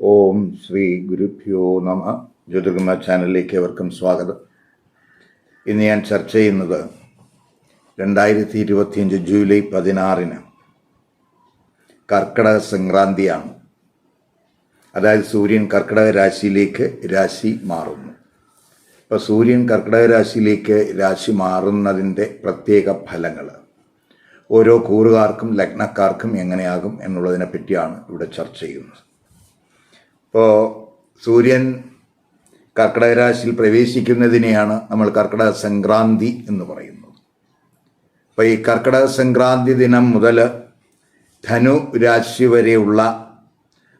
ഓം ശ്രീ ഗുരുഭ്യോ നമ. ജ്യോതിർഗമ ചാനലിലേക്ക് അവർക്കും സ്വാഗതം. ഇന്ന് ഞാൻ ചർച്ച ചെയ്യുന്നത് രണ്ടായിരത്തി ഇരുപത്തിയഞ്ച് ജൂലൈ പതിനാറിന് കർക്കിടക സംക്രാന്തിയാണ്. അതായത് സൂര്യൻ കർക്കിടക രാശിയിലേക്ക് രാശി മാറുന്നു. ഇപ്പോൾ സൂര്യൻ കർക്കിടക രാശിയിലേക്ക് രാശി മാറുന്നതിന്റെ പ്രത്യേക ഫലങ്ങൾ ഓരോ കൂറുകാർക്കും ലഗ്നക്കാർക്കും എങ്ങനെയാകും എന്നുള്ളതിനെ പറ്റിയാണ് ഇവിടെ ചർച്ച ചെയ്യുന്നത്. ഇപ്പോൾ സൂര്യൻ കർക്കിടക രാശിയിൽ പ്രവേശിക്കുന്നതിനെയാണ് നമ്മൾ കർക്കിടക സംക്രാന്തി എന്ന് പറയുന്നത്. അപ്പോൾ ഈ കർക്കിടക സംക്രാന്തി ദിനം മുതൽ ധനു രാശി വരെയുള്ള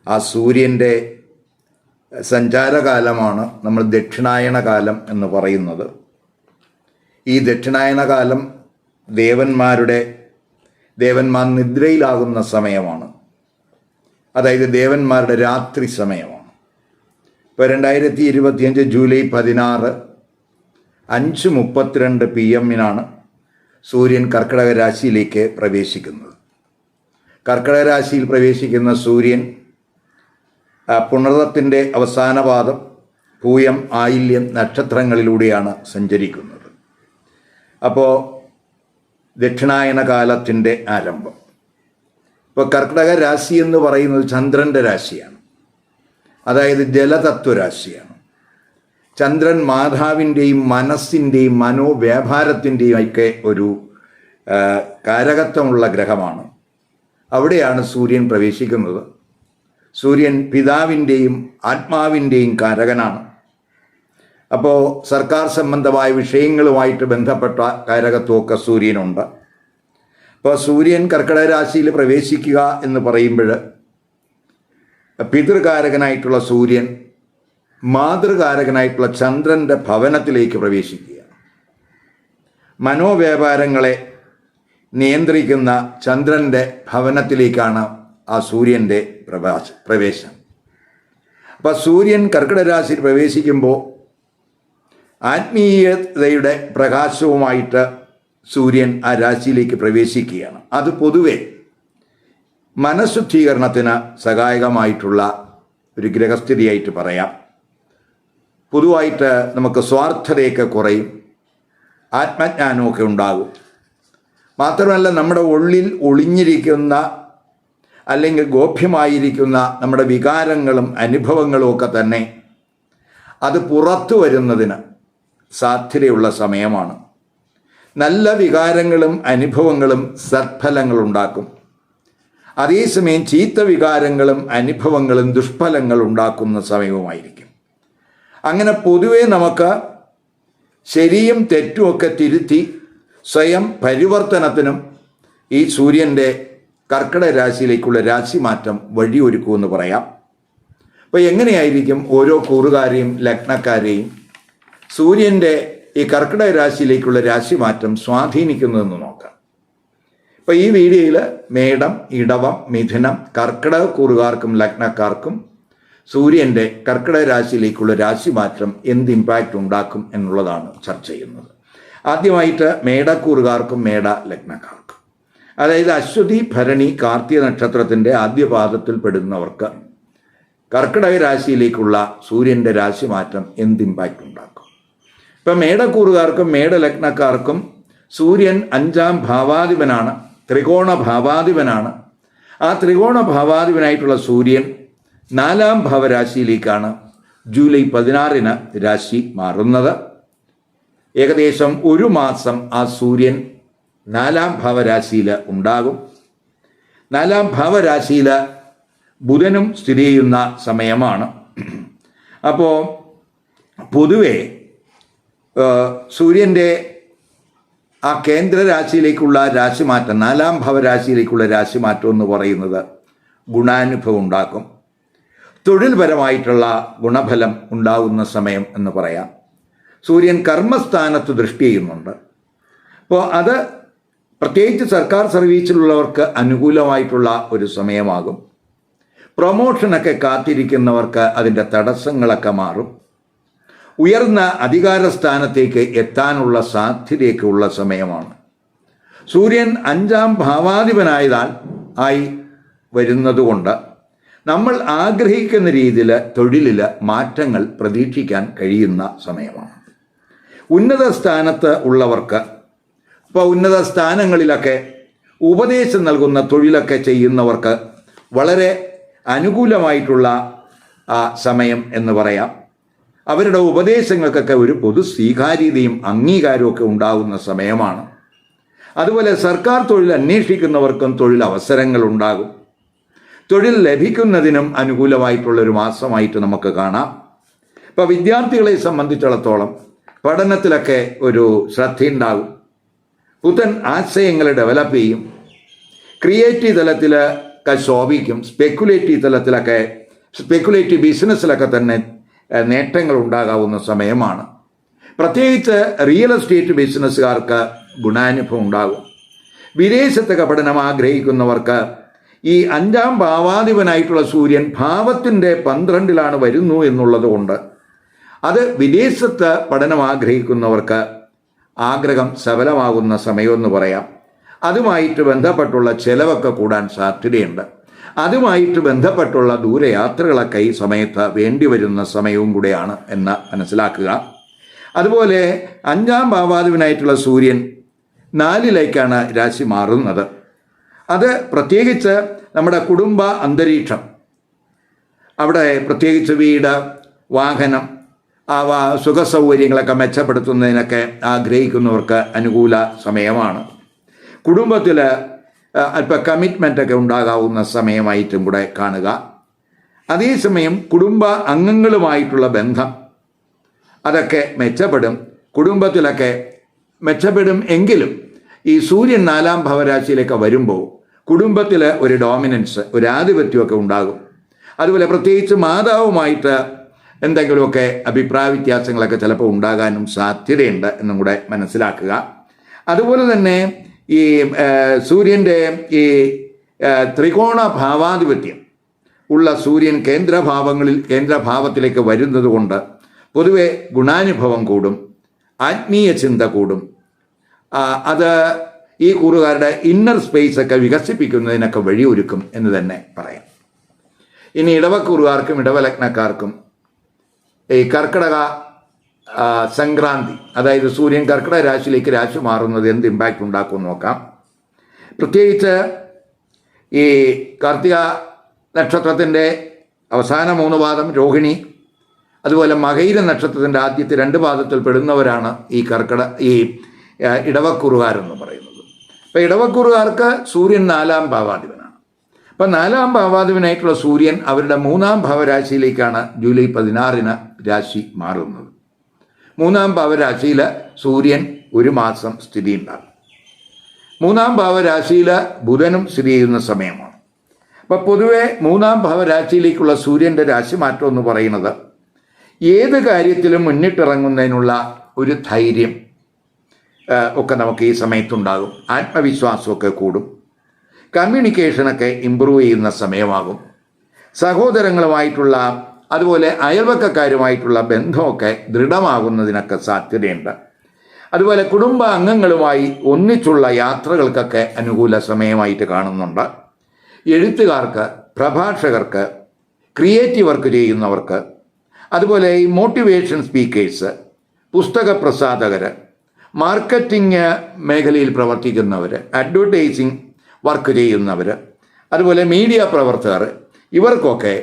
ആ സൂര്യന്റെ സഞ്ചാരകാലമാണ് നമ്മൾ ദക്ഷിണായന കാലം എന്ന് പറയുന്നത്. ഈ ദക്ഷിണായന കാലം ദേവന്മാരുടെ ദേവന്മാർ നിദ്രയിലാകുന്ന സമയമാണ്. അതായത് ദേവന്മാരുടെ രാത്രി സമയമാണ്. ഇപ്പോൾ രണ്ടായിരത്തി ഇരുപത്തിയഞ്ച് ജൂലൈ പതിനാറ് അഞ്ച് മുപ്പത്തിരണ്ട് പി എമ്മിനാണ് സൂര്യൻ കർക്കിടക രാശിയിലേക്ക് പ്രവേശിക്കുന്നത്. കർക്കിടക രാശിയിൽ പ്രവേശിക്കുന്ന സൂര്യൻ ആ, അവസാനപാദം അവസാന പാദം പൂയം ആയില്യം നക്ഷത്രങ്ങളിലൂടെയാണ് സഞ്ചരിക്കുന്നത്. അപ്പോൾ ദക്ഷിണായന കാലത്തിന്റെ ആരംഭം. ഇപ്പോൾ കർക്കിടക രാശി എന്ന് പറയുന്നത് ചന്ദ്രന്റെ രാശിയാണ്. അതായത് ജലതത്വരാശിയാണ് ചന്ദ്രൻ മാതാവിന്റെയും മനസ്സിന്റെയും മനോവ്യാപാരത്തിന്റെയും ഒക്കെ ഒരു കാരകത്വമുള്ള ഗ്രഹമാണ്. അവിടെയാണ് സൂര്യൻ പ്രവേശിക്കുന്നത്. സൂര്യൻ പിതാവിന്റെയും ആത്മാവിന്റെയും കാരകനാണ്. അപ്പോൾ സർക്കാർ സംബന്ധമായ വിഷയങ്ങളുമായിട്ട് ബന്ധപ്പെട്ട കാരകത്വമൊക്കെ സൂര്യനുണ്ട്. അപ്പോൾ സൂര്യൻ കർക്കിടക രാശിയിൽ പ്രവേശിക്കുക എന്ന് പറയുമ്പോൾ പിതൃകാരകനായിട്ടുള്ള സൂര്യൻ മാതൃകാരകനായിട്ടുള്ള ചന്ദ്രന്റെ ഭവനത്തിലേക്ക് പ്രവേശിക്കുക. മനോവ്യാപാരങ്ങളെ നിയന്ത്രിക്കുന്ന ചന്ദ്രന്റെ ഭവനത്തിലേക്കാണ് ആ സൂര്യന്റെ പ്രവാശ പ്രവേശം. അപ്പോൾ സൂര്യൻ കർക്കിടരാശിയിൽ പ്രവേശിക്കുമ്പോൾ ആത്മീയതയുടെ പ്രകാശവുമായിട്ട് സൂര്യൻ ആ രാശിയിലേക്ക് പ്രവേശിക്കുകയാണ്. അത് പൊതുവെ മനഃശുദ്ധീകരണത്തിന് സഹായകമായിട്ടുള്ള ഒരു ഗ്രഹസ്ഥിതിയായിട്ട് പറയാം. പൊതുവായിട്ട് നമുക്ക് സ്വാർത്ഥതയൊക്കെ കുറയും. ആത്മജ്ഞാനമൊക്കെ ഉണ്ടാകും. മാത്രമല്ല നമ്മുടെ ഉള്ളിൽ ഒളിഞ്ഞിരിക്കുന്ന അല്ലെങ്കിൽ ഗോപ്യമായിരിക്കുന്ന നമ്മുടെ വികാരങ്ങളും അനുഭവങ്ങളും ഒക്കെ തന്നെ അത് പുറത്തു വരുന്നതിന് സാധ്യതയുള്ള സമയമാണ്. നല്ല വികാരങ്ങളും അനുഭവങ്ങളും സത്ഫലങ്ങൾ ഉണ്ടാക്കും അതേസമയം ചീത്ത വികാരങ്ങളും അനുഭവങ്ങളും ദുഷ്ഫലങ്ങൾ ഉണ്ടാക്കുന്ന സമയവുമായിരിക്കും. അങ്ങനെ പൊതുവെ നമുക്ക് ശരിയും തെറ്റുമൊക്കെ തിരുത്തി സ്വയം പരിവർത്തനത്തിനും ഈ സൂര്യന്റെ കർക്കിടക രാശിയിലേക്കുള്ള രാശിമാറ്റം വഴിയൊരുക്കുമെന്ന് പറയാം. അപ്പോൾ എങ്ങനെയായിരിക്കും ഓരോ കൂറുകാരെയും ലഗ്നക്കാരെയും സൂര്യന്റെ ഈ കർക്കിടക രാശിയിലേക്കുള്ള രാശിമാറ്റം സ്വാധീനിക്കുന്നതെന്ന് നോക്കാം. ഇപ്പൊ ഈ വീഡിയോയിൽ മേടം ഇടവം മിഥുനം കർക്കിടക കൂറുകാർക്കും ലഗ്നക്കാർക്കും സൂര്യന്റെ കർക്കിടക രാശിയിലേക്കുള്ള രാശിമാറ്റം എന്ത് ഇമ്പാക്റ്റ് ഉണ്ടാക്കും എന്നുള്ളതാണ് ചർച്ച ചെയ്യുന്നത്. ആദ്യമായിട്ട് മേടക്കൂറുകാർക്കും മേട ലഗ്നക്കാർക്കും അതായത് അശ്വതി ഭരണി കാർത്തിക നക്ഷത്രത്തിന്റെ ആദ്യ പാദത്തിൽ പെടുന്നവർക്ക് കർക്കിടക രാശിയിലേക്കുള്ള സൂര്യന്റെ രാശിമാറ്റം എന്ത് ഇമ്പാക്റ്റ് ഉണ്ടാക്കും? ഇപ്പം മേടക്കൂറുകാർക്കും മേടലഗ്നക്കാർക്കും സൂര്യൻ അഞ്ചാം ഭാവാധിപനാണ് ത്രികോണ ഭാവാധിപനാണ്. ആ ത്രികോണ ഭാവാധിപനായിട്ടുള്ള സൂര്യൻ നാലാം ഭാവരാശിയിലേക്കാണ് ജൂലൈ പതിനാറിന് രാശി മാറുന്നത്. ഏകദേശം ഒരു മാസം ആ സൂര്യൻ നാലാം ഭാവരാശിയിൽ ഉണ്ടാകും. നാലാം ഭാവരാശിയിൽ ബുധനും സ്ഥിതി ചെയ്യുന്ന സമയമാണ്. അപ്പോൾ പൊതുവെ സൂര്യന്റെ ആ കേന്ദ്ര രാശിയിലേക്കുള്ള രാശിമാറ്റം നാലാം ഭവരാശിയിലേക്കുള്ള രാശിമാറ്റം എന്ന് പറയുന്നത് ഗുണാനുഭവം ഉണ്ടാക്കും. തൊഴിൽപരമായിട്ടുള്ള ഗുണഫലം ഉണ്ടാകുന്ന സമയം എന്ന് പറയാം. സൂര്യൻ കർമ്മസ്ഥാനത്ത് ദൃഷ്ടി ചെയ്യുന്നുണ്ട്. അപ്പോൾ അത് പ്രത്യേകിച്ച് സർക്കാർ സർവീസിലുള്ളവർക്ക് അനുകൂലമായിട്ടുള്ള ഒരു സമയമാകും. പ്രൊമോഷനൊക്കെ കാത്തിരിക്കുന്നവർക്ക് അതിന്റെ തടസ്സങ്ങളൊക്കെ മാറും. ഉയർന്ന അധികാര സ്ഥാനത്തേക്ക് എത്താനുള്ള സാധ്യതയൊക്കെയുള്ള സമയമാണ്. സൂര്യൻ അഞ്ചാം ഭാവാധിപനായതാൽ ആയി വരുന്നതുകൊണ്ട് നമ്മൾ ആഗ്രഹിക്കുന്ന രീതിയിൽ തൊഴിലിൽ മാറ്റങ്ങൾ പ്രതീക്ഷിക്കാൻ കഴിയുന്ന സമയമാണ്. ഉന്നത സ്ഥാനത്ത് ഉള്ളവർക്ക് ഇപ്പോൾ ഉന്നത സ്ഥാനങ്ങളിലൊക്കെ ഉപദേശം നൽകുന്ന തൊഴിലൊക്കെ ചെയ്യുന്നവർക്ക് വളരെ അനുകൂലമായിട്ടുള്ള സമയം എന്ന് പറയാം. അവരുടെ ഉപദേശങ്ങൾക്കൊക്കെ ഒരു പൊതു സ്വീകാര്യതയും അംഗീകാരവും ഒക്കെ ഉണ്ടാകുന്ന സമയമാണ്. അതുപോലെ സർക്കാർ തൊഴിൽ അന്വേഷിക്കുന്നവർക്കും തൊഴിൽ അവസരങ്ങൾ ഉണ്ടാകും തൊഴിൽ ലഭിക്കുന്നതിനും അനുകൂലമായിട്ടുള്ള ഒരു മാസമായിട്ട് നമുക്ക് കാണാം. ഇപ്പോൾ വിദ്യാർത്ഥികളെ സംബന്ധിച്ചിടത്തോളം പഠനത്തിലൊക്കെ ഒരു ശ്രദ്ധയുണ്ടാകും. പുത്തൻ ആശയങ്ങൾ ഡെവലപ്പ് ചെയ്യും. ക്രിയേറ്റീവ് തലത്തിലൊക്കെ ശോഭിക്കും. സ്പെക്കുലേറ്റീവ് തലത്തിലൊക്കെ സ്പെക്കുലേറ്റീവ് ബിസിനസ്സിലൊക്കെ തന്നെ നേട്ടങ്ങൾ ഉണ്ടാകാവുന്ന സമയമാണ്. പ്രത്യേകിച്ച് റിയൽ എസ്റ്റേറ്റ് ബിസിനസ്സുകാർക്ക് ഗുണാനുഭവം ഉണ്ടാകും. വിദേശത്തൊക്കെ പഠനം ആഗ്രഹിക്കുന്നവർക്ക് ഈ അഞ്ചാം ഭാവാധിപനായിട്ടുള്ള സൂര്യൻ ഭാവത്തിന്റെ പന്ത്രണ്ടിലാണ് വരുന്നു എന്നുള്ളത് കൊണ്ട് അത് വിദേശത്ത് പഠനം ആഗ്രഹിക്കുന്നവർക്ക് ആഗ്രഹം സഫലമാകുന്ന സമയമെന്ന് പറയാം. അതുമായിട്ട് ബന്ധപ്പെട്ടുള്ള ചെലവൊക്കെ കൂടാൻ സാധ്യതയുണ്ട്. അതുമായിട്ട് ബന്ധപ്പെട്ടുള്ള ദൂരയാത്രകളൊക്കെ ഈ സമയത്ത് വേണ്ടി വരുന്ന സമയവും കൂടെയാണ് എന്ന് മനസ്സിലാക്കുക. അതുപോലെ അഞ്ചാം ഭാവാതുവിനായിട്ടുള്ള സൂര്യൻ നാലിലേക്കാണ് രാശി മാറുന്നത്. അത് പ്രത്യേകിച്ച് നമ്മുടെ കുടുംബ അന്തരീക്ഷം അവിടെ പ്രത്യേകിച്ച് വീട് വാഹനം ആ സുഖസൗകര്യങ്ങളൊക്കെ മെച്ചപ്പെടുത്തുന്നതിനൊക്കെ ആഗ്രഹിക്കുന്നവർക്ക് അനുകൂല സമയമാണ്. കുടുംബത്തിൽ അല്പം കമ്മിറ്റ്മെന്റ് ഒക്കെ ഉണ്ടാകാവുന്ന സമയമായിട്ടും കൂടെ കാണുക. അതേസമയം കുടുംബ അംഗങ്ങളുമായിട്ടുള്ള ബന്ധം അതൊക്കെ മെച്ചപ്പെടും. കുടുംബത്തിലൊക്കെ മെച്ചപ്പെടും എങ്കിലും ഈ സൂര്യൻ നാലാം ഭവരാശിയിലേക്ക് വരുമ്പോൾ കുടുംബത്തിൽ ഒരു ഡോമിനൻസ് ഒരു ആധിപത്യമൊക്കെ ഉണ്ടാകും. അതുപോലെ പ്രത്യേകിച്ച് മാതാവുമായിട്ട് എന്തെങ്കിലുമൊക്കെ അഭിപ്രായ വ്യത്യാസങ്ങളൊക്കെ ചിലപ്പോൾ ഉണ്ടാകാനും സാധ്യതയുണ്ട് എന്നും കൂടെ മനസ്സിലാക്കുക. അതുപോലെ തന്നെ ഈ സൂര്യന്റെ ഈ ത്രികോണ ഭാവാധിപത്യം ഉള്ള സൂര്യൻ കേന്ദ്രഭാവങ്ങളിൽ കേന്ദ്രഭാവത്തിലേക്ക് വരുന്നത് കൊണ്ട് പൊതുവെ ഗുണാനുഭവം കൂടും ആത്മീയ ചിന്ത കൂടും. അത് ഈ കൂറുകാരുടെ ഇന്നർ സ്പേസ് ഒക്കെ വികസിപ്പിക്കുന്നതിനൊക്കെ വഴിയൊരുക്കും എന്ന് തന്നെ പറയാം. ഇനി ഇടവക്കൂറുകാർക്കും ഇടവലഗ്നക്കാർക്കും ഈ കർക്കിടക സംക്രാന്തി അതായത് സൂര്യൻ കർക്കിടക രാശിയിലേക്ക് രാശി മാറുന്നത് എന്ത് ഇമ്പാക്റ്റ് ഉണ്ടാക്കും നോക്കാം. പ്രത്യേകിച്ച് ഈ കാർത്തിക നക്ഷത്രത്തിന്റെ അവസാന മൂന്ന് പാദം രോഹിണി അതുപോലെ മകയിര നക്ഷത്രത്തിന്റെ ആദ്യത്തെ രണ്ട് പാദത്തിൽ പെടുന്നവരാണ് ഈ കർക്കിട ഈ ഇടവക്കുറുകാരെന്ന് പറയുന്നത്. അപ്പോൾ ഇടവക്കുറുകാർക്ക് സൂര്യൻ നാലാം ഭാവാധിപനാണ്. അപ്പം നാലാം ഭാവാധിപനായിട്ടുള്ള സൂര്യൻ അവരുടെ മൂന്നാം ഭാവരാശിയിലേക്കാണ് ജൂലൈ പതിനാറിന് രാശി മാറുന്നത്. മൂന്നാം ഭാവരാശിയിൽ സൂര്യൻ ഒരു മാസം സ്ഥിതി ഉണ്ടാകും. മൂന്നാം ഭാവരാശിയിൽ ബുധനും സ്ഥിതി ചെയ്യുന്ന സമയമാണ്. അപ്പം പൊതുവെ മൂന്നാം ഭാവരാശിയിലേക്കുള്ള സൂര്യന്റെ രാശിമാറ്റം എന്ന് പറയുന്നത് ഏത് കാര്യത്തിലും മുന്നിട്ടിറങ്ങുന്നതിനുള്ള ഒരു ധൈര്യം ഒക്കെ നമുക്ക് ഈ സമയത്തുണ്ടാകും. ആത്മവിശ്വാസമൊക്കെ കൂടും. കമ്മ്യൂണിക്കേഷനൊക്കെ ഇമ്പ്രൂവ് ചെയ്യുന്ന സമയമാകും. സഹോദരങ്ങളുമായിട്ടുള്ള അതുപോലെ അയൽവക്കക്കാരുമായിട്ടുള്ള ബന്ധമൊക്കെ ദൃഢമാകുന്നതിനൊക്കെ സാധ്യതയുണ്ട്. അതുപോലെ കുടുംബ അംഗങ്ങളുമായി ഒന്നിച്ചുള്ള യാത്രകൾക്കൊക്കെ അനുകൂല സമയമായിട്ട് കാണുന്നുണ്ട്. എഴുത്തുകാർക്ക് പ്രഭാഷകർക്ക് ക്രിയേറ്റീവ് വർക്ക് ചെയ്യുന്നവർക്ക് അതുപോലെ ഈ മോട്ടിവേഷൻ സ്പീക്കേഴ്സ് പുസ്തക പ്രസാധകർ മാർക്കറ്റിംഗ് മേഖലയിൽ പ്രവർത്തിക്കുന്നവർ അഡ്വർടൈസിങ് വർക്ക് ചെയ്യുന്നവർ അതുപോലെ മീഡിയ പ്രവർത്തകർ ഇവർക്കൊക്കെ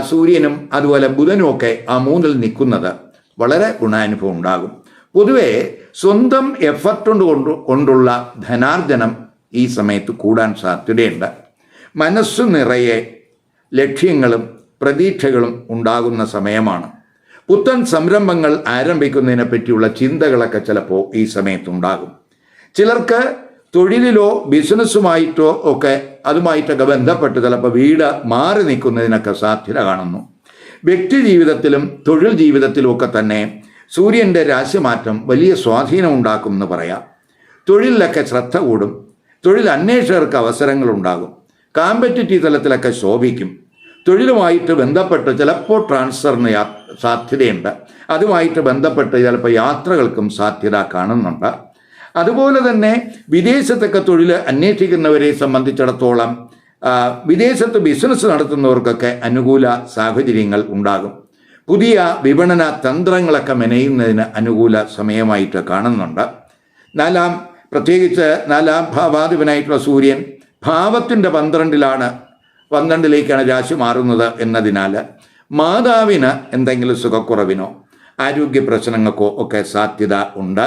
സൂര്യനും അതുപോലെ ബുധനും ഒക്കെ ആ മൂന്നിൽ നിൽക്കുന്നത് വളരെ ഗുണാനുഭവം ഉണ്ടാകും. പൊതുവെ സ്വന്തം എഫർട്ട് കൊണ്ട് കൊണ്ട് കൊണ്ടുള്ള ധനാർജനം ഈ സമയത്ത് കൂടാൻ സാധ്യതയുണ്ട്. മനസ്സു നിറയെ ലക്ഷ്യങ്ങളും പ്രതീക്ഷകളും ഉണ്ടാകുന്ന സമയമാണ്. പുത്തൻ സംരംഭങ്ങൾ ആരംഭിക്കുന്നതിനെ പറ്റിയുള്ള ചിന്തകളൊക്കെ ചിലപ്പോൾ ഈ സമയത്തുണ്ടാകും ചിലർക്ക് തൊഴിലിലോ ബിസിനസ്സുമായിട്ടോ ഒക്കെ അതുമായിട്ടൊക്കെ ബന്ധപ്പെട്ട് ചിലപ്പോൾ വീട് മാറി നിൽക്കുന്നതിനൊക്കെ സാധ്യത കാണുന്നു. വ്യക്തി ജീവിതത്തിലും തൊഴിൽ ജീവിതത്തിലും ഒക്കെ തന്നെ സൂര്യന്റെ രാശിമാറ്റം വലിയ സ്വാധീനം ഉണ്ടാക്കും എന്ന് പറയാം. തൊഴിലിലൊക്കെ ശ്രദ്ധ കൂടും. തൊഴിൽ അന്വേഷകർക്ക് അവസരങ്ങളുണ്ടാകും കാമ്പറ്റീറ്റീവ് തലത്തിലൊക്കെ ശോഭിക്കും. തൊഴിലുമായിട്ട് ബന്ധപ്പെട്ട് ചിലപ്പോൾ ട്രാൻസ്ഫറിന് സാധ്യതയുണ്ട്. അതുമായിട്ട് ബന്ധപ്പെട്ട് ചിലപ്പോൾ യാത്രകൾക്കും സാധ്യത കാണുന്നുണ്ട്. അതുപോലെ തന്നെ വിദേശത്തൊക്കെ തൊഴിൽ അന്വേഷിക്കുന്നവരെ സംബന്ധിച്ചിടത്തോളം വിദേശത്ത് ബിസിനസ് നടത്തുന്നവർക്കൊക്കെ അനുകൂല സാഹചര്യങ്ങൾ ഉണ്ടാകും. പുതിയ വിപണന തന്ത്രങ്ങളൊക്കെ മെനയുന്നതിന് അനുകൂല സമയമായിട്ട് കാണുന്നുണ്ട്. നാലാം പ്രത്യേകിച്ച് നാലാം ഭാവാധിപനായിട്ടുള്ള സൂര്യൻ ഭാവത്തിന്റെ പന്ത്രണ്ടിലാണ് പന്ത്രണ്ടിലേക്കാണ് രാശി മാറുന്നത് എന്നതിനാൽ മാതാവിന് എന്തെങ്കിലും സുഖക്കുറവിനോ ആരോഗ്യ പ്രശ്നങ്ങൾക്കോ ഒക്കെ സാധ്യത ഉണ്ട്.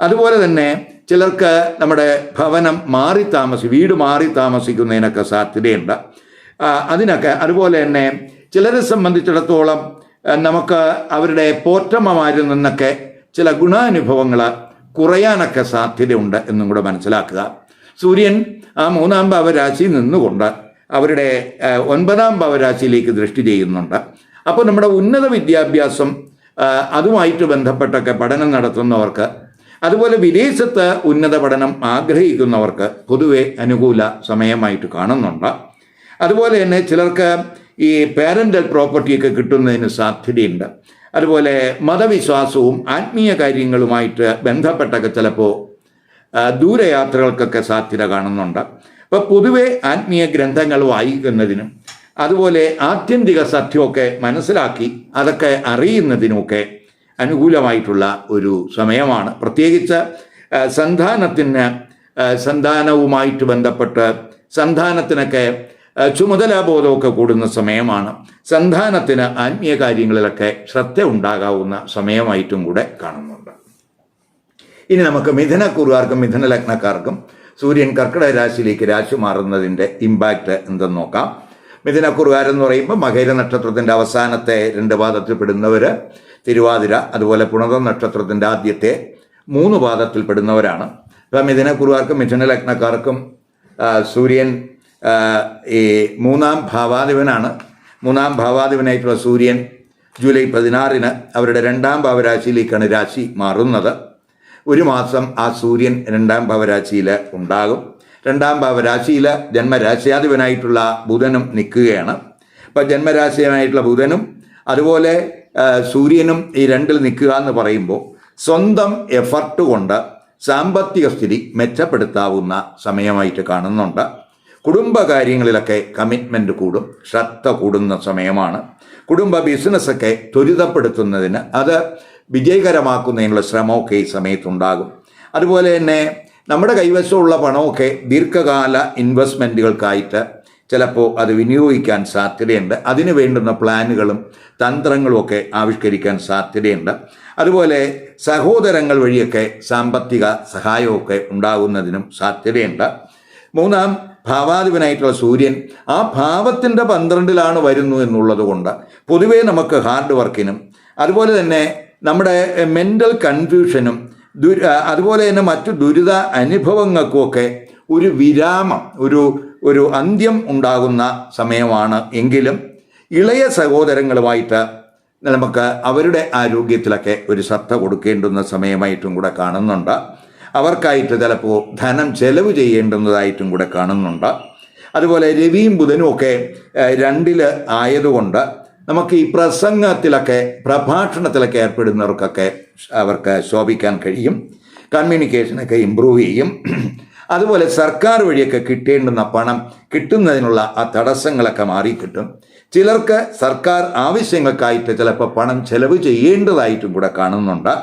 അതുപോലെ തന്നെ ചിലർക്ക് നമ്മുടെ ഭവനം മാറി താമസി വീട് മാറി താമസിക്കുന്നതിനൊക്കെ സാധ്യതയുണ്ട്. അതിനൊക്കെ അതുപോലെ തന്നെ ചിലരെ സംബന്ധിച്ചിടത്തോളം നമുക്ക് അവരുടെ പോറ്റമ്മമാരിൽ നിന്നൊക്കെ ചില ഗുണാനുഭവങ്ങൾ കുറയാനൊക്കെ സാധ്യതയുണ്ട് എന്നും കൂടെ മനസ്സിലാക്കുക. സൂര്യൻ ആ മൂന്നാം ഭാവരാശിയിൽ നിന്നുകൊണ്ട് അവരുടെ ഒൻപതാം ഭാവരാശിയിലേക്ക് ദൃഷ്ടി ചെയ്യുന്നുണ്ട്. അപ്പോൾ നമ്മുടെ ഉന്നത വിദ്യാഭ്യാസം അതുമായിട്ട് ബന്ധപ്പെട്ടൊക്കെ പഠനം നടത്തുന്നവർക്ക് അതുപോലെ വിദേശത്ത് ഉന്നത പഠനം ആഗ്രഹിക്കുന്നവർക്ക് പൊതുവെ അനുകൂല സമയമായിട്ട് കാണുന്നുണ്ട്. അതുപോലെ തന്നെ ചിലർക്ക് ഈ പാരന്റൽ പ്രോപ്പർട്ടിയൊക്കെ കിട്ടുന്നതിന് സാധ്യതയുണ്ട്. അതുപോലെ മതവിശ്വാസവും ആത്മീയ കാര്യങ്ങളുമായിട്ട് ബന്ധപ്പെട്ടൊക്കെ ചിലപ്പോൾ ദൂരയാത്രകൾക്കൊക്കെ സാധ്യത കാണുന്നുണ്ട്. അപ്പോൾ പൊതുവെ ആത്മീയ ഗ്രന്ഥങ്ങൾ വായിക്കുന്നതിനും അതുപോലെ ആത്യന്തിക സത്യമൊക്കെ മനസ്സിലാക്കി അതൊക്കെ അറിയുന്നതിനുമൊക്കെ അനുകൂലമായിട്ടുള്ള ഒരു സമയമാണ്. പ്രത്യേകിച്ച് സന്താനത്തിന് സന്താനവുമായിട്ട് ബന്ധപ്പെട്ട് സന്താനത്തിനൊക്കെ ചുമതലാബോധമൊക്കെ കൂടുന്ന സമയമാണ്. സന്താനത്തിന് ആത്മീയ കാര്യങ്ങളിലൊക്കെ ശ്രദ്ധ ഉണ്ടാകാവുന്ന സമയമായിട്ടും കൂടെ കാണുന്നുണ്ട്. ഇനി നമുക്ക് മിഥുനക്കുറുകാർക്കും മിഥുന ലഗ്നക്കാർക്കും സൂര്യൻ കർക്കിടക രാശിയിലേക്ക് രാശി മാറുന്നതിന്റെ ഇമ്പാക്റ്റ് എന്തെന്ന് നോക്കാം. മിഥുനക്കുറുകാരെന്ന് പറയുമ്പോൾ മകര നക്ഷത്രത്തിന്റെ അവസാനത്തെ രണ്ട് പാദത്തിൽ പെടുന്നവർ തിരുവാതിര അതുപോലെ പുണത നക്ഷത്രത്തിന്റെ ആദ്യത്തെ മൂന്ന് പാദത്തിൽപ്പെടുന്നവരാണ് ഇപ്പം മിഥുനക്കുറുകാർക്കും മിഥുന ലഗ്നക്കാർക്കും സൂര്യൻ ഈ മൂന്നാം ഭാവാധിപനാണ്. മൂന്നാം ഭാവാധിപനായിട്ടുള്ള സൂര്യൻ ജൂലൈ പതിനാറിന് അവരുടെ രണ്ടാം ഭാവരാശിയിലേക്കാണ് രാശി മാറുന്നത്. ഒരു മാസം ആ സൂര്യൻ രണ്ടാം ഭാവരാശിയിൽ ഉണ്ടാകും. രണ്ടാം ഭാവരാശിയിൽ ജന്മരാശിയാധിപനായിട്ടുള്ള ബുധനും നിൽക്കുകയാണ്. അപ്പം ജന്മരാശിയായിട്ടുള്ള ബുധനും അതുപോലെ സൂര്യനും ഈ രണ്ടിൽ നിൽക്കുക എന്ന് പറയുമ്പോൾ സ്വന്തം എഫർട്ട് കൊണ്ട് സാമ്പത്തിക സ്ഥിതി മെച്ചപ്പെടുത്താവുന്ന സമയമായിട്ട് കാണുന്നുണ്ട്. കുടുംബകാര്യങ്ങളിലൊക്കെ കമ്മിറ്റ്മെന്റ് കൂടും ശ്രദ്ധ കൂടുന്ന സമയമാണ്. കുടുംബ ബിസിനസ്സൊക്കെ ത്വരിതപ്പെടുത്തുന്നതിന് അത് വിജയകരമാക്കുന്നതിനുള്ള ശ്രമമൊക്കെ ഈ സമയത്തുണ്ടാകും. അതുപോലെ തന്നെ നമ്മുടെ കൈവശമുള്ള പണമൊക്കെ ദീർഘകാല ഇൻവെസ്റ്റ്മെന്റുകൾക്കായിട്ട് ചിലപ്പോൾ അത് വിനിയോഗിക്കാൻ സാധ്യതയുണ്ട്. അതിന് വേണ്ടുന്ന പ്ലാനുകളും തന്ത്രങ്ങളും ഒക്കെ ആവിഷ്കരിക്കാൻ സാധ്യതയുണ്ട്. അതുപോലെ സഹോദരങ്ങൾ വഴിയൊക്കെ സാമ്പത്തിക സഹായമൊക്കെ ഉണ്ടാകുന്നതിനും സാധ്യതയുണ്ട്. മൂന്നാം ഭാവാധിപനായിട്ടുള്ള സൂര്യൻ ആ ഭാവത്തിന്റെ പന്ത്രണ്ടിലാണ് വരുന്നു എന്നുള്ളത് കൊണ്ട് പൊതുവേ നമുക്ക് ഹാർഡ് വർക്കിനും അതുപോലെ തന്നെ നമ്മുടെ മെന്റൽ കൺഫ്യൂഷനും ദുരി അതുപോലെ തന്നെ മറ്റു ദുരിത അനുഭവങ്ങൾക്കുമൊക്കെ ഒരു വിരാമം ഒരു ഒരു അന്ത്യം ഉണ്ടാകുന്ന സമയമാണ് എങ്കിലും ഇളയ സഹോദരങ്ങളുമായിട്ട് നമുക്ക് അവരുടെ ആരോഗ്യത്തിലൊക്കെ ഒരു ശ്രദ്ധ കൊടുക്കേണ്ടുന്ന സമയമായിട്ടും കൂടെ കാണുന്നുണ്ട്. അവർക്കായിട്ട് ചിലപ്പോൾ ധനം ചെലവ് ചെയ്യേണ്ടുന്നതായിട്ടും കൂടെ കാണുന്നുണ്ട്. അതുപോലെ രവിയും ബുധനും ഒക്കെ രണ്ടിൽ ആയതുകൊണ്ട് നമുക്ക് ഈ പ്രസംഗത്തിലൊക്കെ പ്രഭാഷണത്തിലൊക്കെ ഏർപ്പെടുന്നവർക്കൊക്കെ അവർക്ക് ശോഭിക്കാൻ കഴിയും. കമ്മ്യൂണിക്കേഷനൊക്കെ ഇമ്പ്രൂവ് ചെയ്യും. അതുപോലെ സർക്കാർ വഴിയൊക്കെ കിട്ടേണ്ടുന്ന പണം കിട്ടുന്നതിനുള്ള ആ തടസ്സങ്ങളൊക്കെ മാറിക്കിട്ടും. ചിലർക്ക് സർക്കാർ ആവശ്യങ്ങൾക്കായിട്ട് ചിലപ്പോൾ പണം ചെലവ് ചെയ്യേണ്ടതായിട്ടും കൂടെ കാണുന്നുണ്ട്.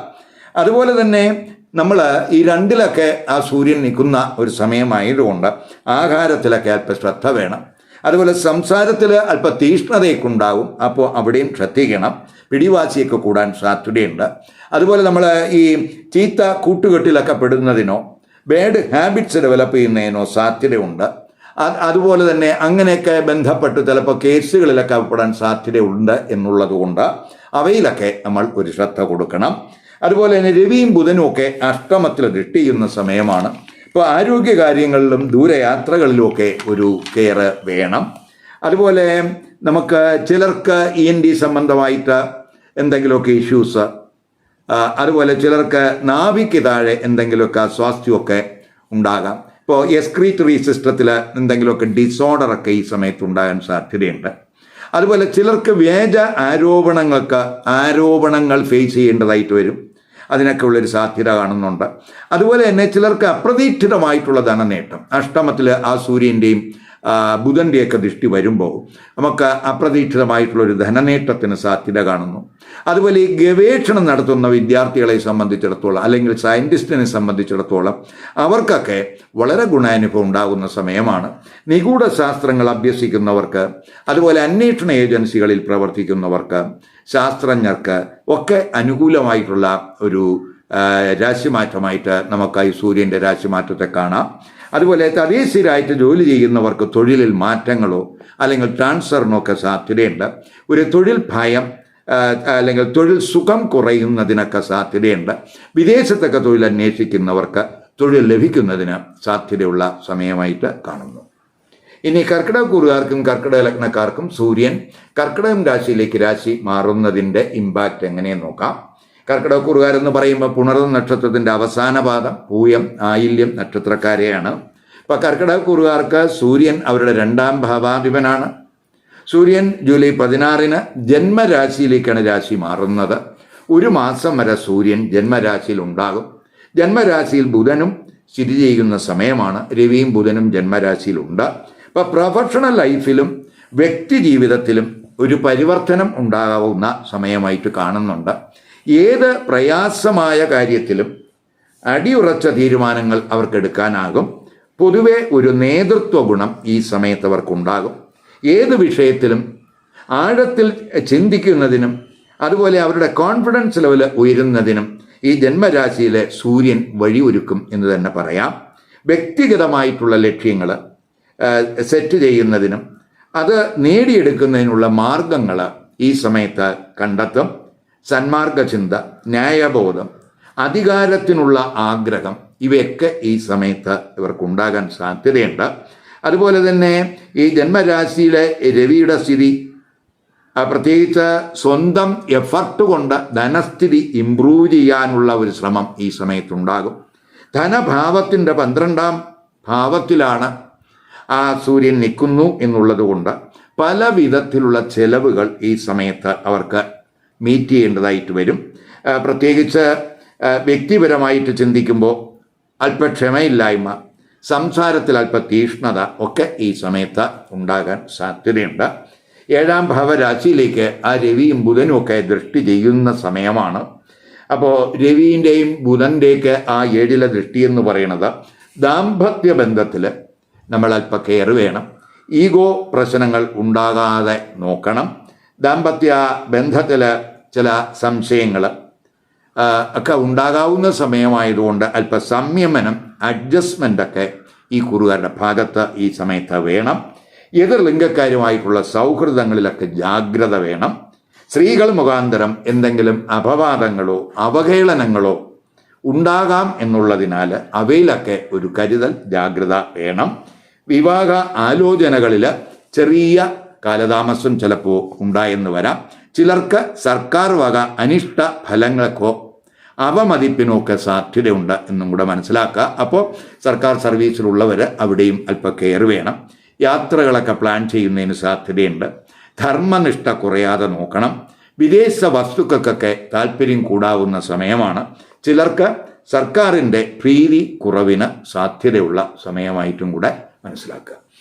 അതുപോലെ തന്നെ നമ്മൾ ഈ രണ്ടിലൊക്കെ ആ സൂര്യൻ നിൽക്കുന്ന ഒരു സമയമായതുകൊണ്ട് ആഹാരത്തിലൊക്കെ അല്പം ശ്രദ്ധ വേണം. അതുപോലെ സംസാരത്തിൽ അല്പം തീഷ്ണതയൊക്കെ ഉണ്ടാവും അപ്പോൾ അവിടെയും ശ്രദ്ധിക്കണം. പിടിവാശിയൊക്കെ കൂടാൻ സാധ്യതയുണ്ട്. അതുപോലെ നമ്മൾ ഈ ചീത്ത കൂട്ടുകെട്ടിലൊക്കെ പെടുന്നതിനോ ബാഡ് ഹാബിറ്റ്സ് ഡെവലപ്പ് ചെയ്യുന്നതിനോ സാധ്യതയുണ്ട്. അത് അതുപോലെ തന്നെ അങ്ങനെയൊക്കെ ബന്ധപ്പെട്ട് ചിലപ്പോൾ കേസുകളിലൊക്കെ അകപ്പെടാൻ സാധ്യതയുണ്ട് എന്നുള്ളത് കൊണ്ട് അവയിലൊക്കെ നമ്മൾ ഒരു ശ്രദ്ധ കൊടുക്കണം. അതുപോലെ തന്നെ രവിയും ബുധനും ഒക്കെ അഷ്ടമത്തിൽ ദൃഷ്ടി ചെയ്യുന്ന സമയമാണ്. ഇപ്പോൾ ആരോഗ്യകാര്യങ്ങളിലും ദൂരയാത്രകളിലുമൊക്കെ ഒരു കെയർ വേണം. അതുപോലെ നമുക്ക് ചിലർക്ക് ഇ എൻ ഡി സംബന്ധമായിട്ട് എന്തെങ്കിലുമൊക്കെ ഇഷ്യൂസ് അതുപോലെ ചിലർക്ക് നാവിക്ക് താഴെ എന്തെങ്കിലുമൊക്കെ അസ്വാസ്ഥ്യമൊക്കെ ഉണ്ടാകാം. ഇപ്പോൾ എസ്ക്രീറ്ററി സിസ്റ്റത്തിൽ എന്തെങ്കിലുമൊക്കെ ഡിസോർഡറൊക്കെ ഈ സമയത്ത് ഉണ്ടാകാൻ സാധ്യതയുണ്ട്. അതുപോലെ ചിലർക്ക് വ്യാജ ആരോപണങ്ങൾക്ക് ആരോപണങ്ങൾ ഫേസ് ചെയ്യേണ്ടതായിട്ട് വരും. അതിനൊക്കെ ഉള്ളൊരു സാധ്യത കാണുന്നുണ്ട്. അതുപോലെ തന്നെ ചിലർക്ക് അപ്രതീക്ഷിതമായിട്ടുള്ള ധനനേട്ടം അഷ്ടമത്തിൽ ആ സൂര്യന്റെയും ബുധന്റെയൊക്കെ ദൃഷ്ടി വരുമ്പോൾ നമുക്ക് അപ്രതീക്ഷിതമായിട്ടുള്ള ഒരു ധനനേട്ടത്തിന് സാധ്യത കാണുന്നു. അതുപോലെ ഈ ഗവേഷണം നടത്തുന്ന വിദ്യാർത്ഥികളെ സംബന്ധിച്ചിടത്തോളം അല്ലെങ്കിൽ സയന്റിസ്റ്റിനെ സംബന്ധിച്ചിടത്തോളം അവർക്കൊക്കെ വളരെ ഗുണാനുഭവം ഉണ്ടാകുന്ന സമയമാണ്. നിഗൂഢ ശാസ്ത്രങ്ങൾ അഭ്യസിക്കുന്നവർക്ക് അതുപോലെ അന്വേഷണ ഏജൻസികളിൽ പ്രവർത്തിക്കുന്നവർക്ക് ശാസ്ത്രജ്ഞർക്ക് ഒക്കെ അനുകൂലമായിട്ടുള്ള ഒരു രാശിമാറ്റമായിട്ട് നമുക്ക് ഈ സൂര്യന്റെ രാശിമാറ്റത്തെ കാണാം. അതുപോലെ തദ്ദേശീയരായിട്ട് ജോലി ചെയ്യുന്നവർക്ക് തൊഴിലിൽ മാറ്റങ്ങളോ അല്ലെങ്കിൽ ട്രാൻസ്ഫറിനോ ഒക്കെ സാധ്യതയുണ്ട്. ഒരു തൊഴിൽ ഭയം അല്ലെങ്കിൽ തൊഴിൽ സുഖം കുറയുന്നതിനൊക്കെ സാധ്യതയുണ്ട്. വിദേശത്തൊക്കെ തൊഴിൽ അന്വേഷിക്കുന്നവർക്ക് തൊഴിൽ ലഭിക്കുന്നതിന് സാധ്യതയുള്ള സമയമായിട്ട് കാണുന്നു. ഇനി കർക്കിടക കൂറുകാർക്കും കർക്കിടക ലഗ്നക്കാർക്കും സൂര്യൻ കർക്കിടകം രാശിയിലേക്ക് രാശി മാറുന്നതിന്റെ ഇമ്പാക്റ്റ് എങ്ങനെയെന്ന് നോക്കാം. കർക്കിടക എന്ന് പറയുമ്പോൾ പുണർന്ന നക്ഷത്രത്തിന്റെ അവസാന പാദം പൂയം ആയില്യം നക്ഷത്രക്കാരെയാണ്. അപ്പോൾ കർക്കിടകക്കുറുകാർക്ക് സൂര്യൻ അവരുടെ രണ്ടാം ഭാവാധിപനാണ്. സൂര്യൻ ജൂലൈ പതിനാറിന് ജന്മരാശിയിലേക്കാണ് രാശി മാറുന്നത്. ഒരു മാസം വരെ സൂര്യൻ ജന്മരാശിയിൽ ഉണ്ടാകും. ജന്മരാശിയിൽ ബുധനും സ്ഥിതി ചെയ്യുന്ന സമയമാണ്. രവിയും ബുധനും ജന്മരാശിയിലുണ്ട് അപ്പോൾ പ്രൊഫഷണൽ ലൈഫിലും വ്യക്തി ജീവിതത്തിലും ഒരു പരിവർത്തനം ഉണ്ടാകാവുന്ന സമയമായിട്ട് കാണുന്നുണ്ട്. ഏത് പ്രയാസമായ കാര്യത്തിലും അടിയുറച്ച തീരുമാനങ്ങൾ അവർക്കെടുക്കാനാകും. പൊതുവെ ഒരു നേതൃത്വ ഗുണം ഈ സമയത്ത് അവർക്കുണ്ടാകും. ഏത് വിഷയത്തിലും ആഴത്തിൽ ചിന്തിക്കുന്നതിനും അതുപോലെ അവരുടെ കോൺഫിഡൻസ് ലെവൽ ഉയരുന്നതിനും ഈ ജന്മരാശിയിലെ സൂര്യൻ വഴിയൊരുക്കും എന്ന് തന്നെ പറയാം. വ്യക്തിഗതമായിട്ടുള്ള ലക്ഷ്യങ്ങൾ സെറ്റ് ചെയ്യുന്നതിനും അത് നേടിയെടുക്കുന്നതിനുള്ള മാർഗങ്ങൾ ഈ സമയത്ത് കണ്ടെത്തും. സന്മാർഗ ചിന്ത ന്യായബോധം അധികാരത്തിനുള്ള ആഗ്രഹം ഇവയൊക്കെ ഈ സമയത്ത് ഇവർക്കുണ്ടാകാൻ സാധ്യതയുണ്ട്. അതുപോലെ തന്നെ ഈ ജന്മരാശിയിലെ രവിയുടെ സ്ഥിതി പ്രത്യേകിച്ച് സ്വന്തം എഫർട്ട് കൊണ്ട് ധനസ്ഥിതി ഇംപ്രൂവ് ചെയ്യാനുള്ള ഒരു ശ്രമം ഈ സമയത്തുണ്ടാകും. ധനഭാവത്തിന്റെ പന്ത്രണ്ടാം ഭാവത്തിലാണ് ആ സൂര്യൻ നിൽക്കുന്നു എന്നുള്ളത് കൊണ്ട് പല വിധത്തിലുള്ള ചെലവുകൾ ഈ സമയത്ത് അവർക്ക് മീറ്റ് ചെയ്യേണ്ടതായിട്ട് വരും. പ്രത്യേകിച്ച് വ്യക്തിപരമായിട്ട് ചിന്തിക്കുമ്പോൾ അല്പ ക്ഷമയില്ലായ്മ സംസാരത്തിൽ അല്പ തീഷ്ണത ഒക്കെ ഈ സമയത്ത് ഉണ്ടാകാൻ സാധ്യതയുണ്ട്. ഏഴാം ഭാവരാശിയിലേക്ക് ആ രവിയും ബുധനും ഒക്കെ ദൃഷ്ടി ചെയ്യുന്ന സമയമാണ്. അപ്പോൾ രവിന്റെയും ബുധന്റെയൊക്കെ ആ ഏഴിലെ ദൃഷ്ടി എന്ന് പറയുന്നത് ദാമ്പത്യ ബന്ധത്തിൽ നമ്മൾ അല്പ കെയർ വേണം. ഈഗോ പ്രശ്നങ്ങൾ ഉണ്ടാകാതെ നോക്കണം. ദാമ്പത്യ ബന്ധത്തിൽ ചില സംശയങ്ങൾ ഒക്കെ ഉണ്ടാകാവുന്ന സമയമായതുകൊണ്ട് അല്പ സംയമനം അഡ്ജസ്റ്റ്മെന്റ് ഒക്കെ ഈ കുറുകാരുടെ ഭാഗത്ത് ഈ സമയത്ത് വേണം. എതിർ ലിംഗക്കാരുമായിട്ടുള്ള സൗഹൃദങ്ങളിലൊക്കെ ജാഗ്രത വേണം. സ്ത്രീകൾ മുഖാന്തരം എന്തെങ്കിലും അപവാദങ്ങളോ അവഹേളനങ്ങളോ ഉണ്ടാകാം എന്നുള്ളതിനാൽ അവയിലൊക്കെ ഒരു കരുതൽ ജാഗ്രത വേണം. വിവാഹ ആലോചനകളിൽ ചെറിയ കാലതാമസം ചിലപ്പോൾ ഉണ്ടായെന്ന് വരാം. ചിലർക്ക് സർക്കാർ വക അനിഷ്ട ഫലങ്ങൾക്കോ അവമതിപ്പിനൊക്കെ സാധ്യതയുണ്ട് എന്നും കൂടെ മനസ്സിലാക്കുക. അപ്പോൾ സർക്കാർ സർവീസിലുള്ളവർ അവിടെയും അല്പ കെയർ വേണം. യാത്രകളൊക്കെ പ്ലാൻ ചെയ്യുന്നതിന് സാധ്യതയുണ്ട്. ധർമ്മനിഷ്ഠ കുറയാതെ നോക്കണം. വിദേശ വസ്തുക്കൾക്കൊക്കെ താല്പര്യം കൂടാവുന്ന സമയമാണ്. ചിലർക്ക് സർക്കാരിന്റെ പ്രീതി കുറവിന് സാധ്യതയുള്ള സമയമായിട്ടും കൂടെ മനസ്സിലാക്കുക.